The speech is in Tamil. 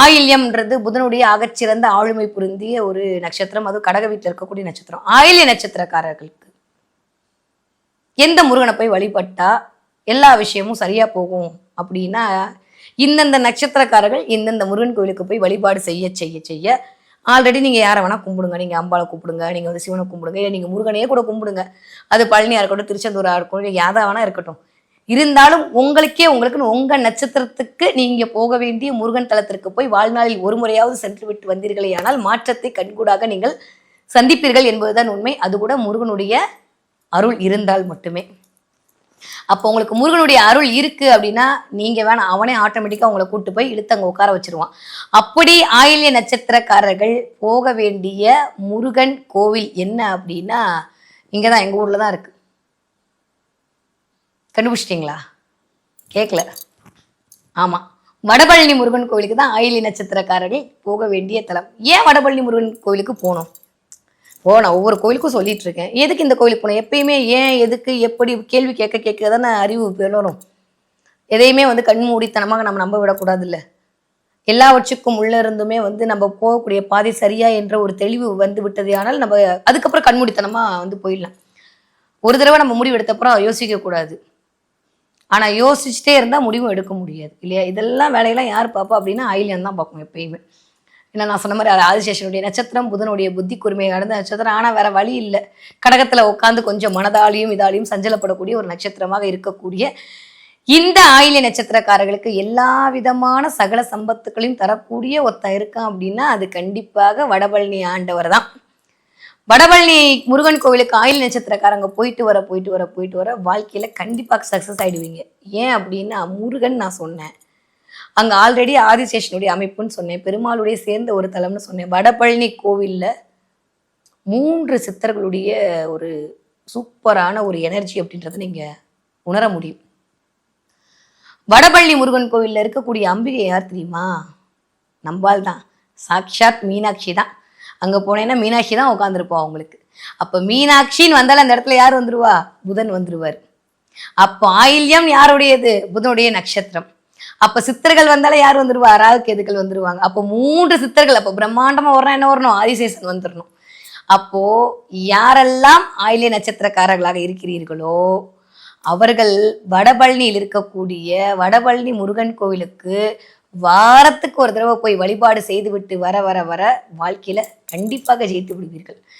ஆயில்யம்ன்றது புதனுடைய ஆகச்சிறந்த ஆளுமை புரிந்திய ஒரு நட்சத்திரம். அது கடக வீட்டில் இருக்கக்கூடிய நட்சத்திரம். ஆயில்ய நட்சத்திரக்காரர்களுக்கு எந்த முருகனை போய் வழிபட்டா எல்லா விஷயமும் சரியா போகும்? அப்படின்னா இந்தந்த நட்சத்திரக்காரர்கள் இந்தந்த முருகன் கோயிலுக்கு போய் வழிபாடு செய்ய செய்ய செய்ய ஆல்ரெடி நீங்கள் யாரை வேணால் கும்பிடுங்க. நீங்கள் அம்பாளை கும்பிடுங்க நீங்கள் வந்து சிவனை கும்பிடுங்க இல்லை நீங்கள் முருகனையே கூட கும்பிடுங்க. அது பழனியாக இருக்கட்டும் திருச்செந்தூராக இருக்கட்டும் இல்லை யாதா வேணா இருக்கட்டும். இருந்தாலும் உங்களுக்கே உங்களுக்குன்னு உங்க நட்சத்திரத்துக்கு நீங்க போக வேண்டிய முருகன் தலத்திற்கு போய் வாழ்நாளில் ஒரு முறையாவது சென்று விட்டு வந்தீர்களே ஆனால் மாற்றத்தை கண்கூடாக நீங்கள் சந்திப்பீர்கள் என்பதுதான் உண்மை. அது கூட முருகனுடைய அருள் இருந்தால் மட்டுமே. அப்போ உங்களுக்கு முருகனுடைய அருள் இருக்கு அப்படின்னா நீங்க வேணாம் அவனே ஆட்டோமேட்டிக்கா உங்களை கூட்டு போய் இழுத்து அங்கே உட்கார வச்சிருவான். அப்படி ஆயில்ய நட்சத்திரக்காரர்கள் போக வேண்டிய முருகன் கோவில் என்ன அப்படின்னா இங்கதான் எங்க ஊர்ல தான் இருக்கு. கண்டுபிடிச்சிட்டிங்களா? கேட்கல ஆமாம் வடபழனி முருகன் கோவிலுக்கு தான் ஆயிலி நட்சத்திரக்காரர்கள் போக வேண்டிய தலம். ஏன் வடபழனி முருகன் கோவிலுக்கு போகணும் போனேன் ஒவ்வொரு கோயிலுக்கும் சொல்லிட்டு இருக்கேன். எதுக்கு இந்த கோயிலுக்கு போனோம்? எப்பயுமே ஏன் எதுக்கு எப்படி கேள்வி கேட்க கேட்க தானே அறிவு பெறணும் எதையுமே வந்து கண்மூடித்தனமாக நம்ம நம்ப விடக்கூடாது இல்லை எல்லாவற்றுக்கும் உள்ளே இருந்துமே வந்து நம்ம போகக்கூடிய பாதை சரியா என்ற ஒரு தெளிவு வந்து விட்டது ஆனால் நம்ம அதுக்கப்புறம் கண்மூடித்தனமாக வந்து போயிடலாம். ஒரு தடவை நம்ம முடிவு எடுத்தப்புறம் ஆனால் யோசிச்சுட்டே இருந்தால் முடிவும் எடுக்க முடியாது இல்லையா? இதெல்லாம் வேலையெல்லாம் யார் பார்ப்பா அப்படின்னா ஆயிலியம் தான் பார்ப்போம் எப்பயுமே. ஏன்னா நான் சொன்ன மாதிரி ஆதிசேஷனுடைய நட்சத்திரம் புதனுடைய புத்தி கூர்மையை கடந்த நட்சத்திரம். ஆனால் வேற வழி இல்லை. கடகத்தில் உட்காந்து கொஞ்சம் மனதாலையும் இதாலையும் சஞ்சலப்படக்கூடிய ஒரு நட்சத்திரமாக இருக்கக்கூடிய இந்த ஆயிலிய நட்சத்திரக்காரர்களுக்கு எல்லா விதமான சகல சம்பத்துக்களையும் தரக்கூடிய ஒருத்தன் இருக்கான் அப்படின்னா அது கண்டிப்பாக வடபழனி ஆண்டவர் தான். வடபழனி முருகன் கோவிலுக்கு ஆயில் நட்சத்திரக்காரங்க போயிட்டு வர போயிட்டு வர போயிட்டு வர வாழ்க்கையில கண்டிப்பாக சக்சஸ் ஆயிடுவீங்க. ஏன் அப்படின்னா முருகன் நான் சொன்னேன். அங்க ஆல்ரெடி ஆதிசேஷனுடைய அமைப்புன்னு சொன்னேன். பெருமாளுடைய சேர்ந்த ஒரு தலம்னு சொன்னேன். வடபழனி கோவில்ல மூன்று சித்தர்களுடைய ஒரு சூப்பரான ஒரு எனர்ஜி அப்படின்றத நீங்க உணர முடியும். வடபழனி முருகன் கோவில்ல இருக்கக்கூடிய அம்பிகை யார் தெரியுமா? நம்பால் தான் சாக்ஷாத் மீனாட்சி தான் அங்கே போனேன்னா மீனாட்சி தான் உட்காந்துருப்போம் அவங்களுக்கு. அப்போ மீனாட்சின்னு வந்தாலும் அந்த இடத்துல யார் வந்துருவா? புதன் வந்துருவார். அப்போ ஆயில்யம் யாருடையது? புதனுடைய நட்சத்திரம். அப்போ சித்தர்கள் வந்தாலும் யார் வந்துருவா? ராகு கேதுக்கள் வந்துருவாங்க. அப்போ மூன்று சித்தர்கள் அப்போ பிரம்மாண்டமாக வரணும் என்ன வரணும் ஆதிசேஷன் வந்துடணும் அப்போ யாரெல்லாம் ஆயிலிய நட்சத்திரக்காரர்களாக இருக்கிறீர்களோ அவர்கள் வடபழனியில் இருக்கக்கூடிய வடபழனி முருகன் கோவிலுக்கு வாரத்துக்கு ஒரு தடவை போய் வழிபாடு செய்துவிட்டு வர வர வர வாழ்க்கையில கண்டிப்பாக ஜெயித்து விடுவீர்கள்.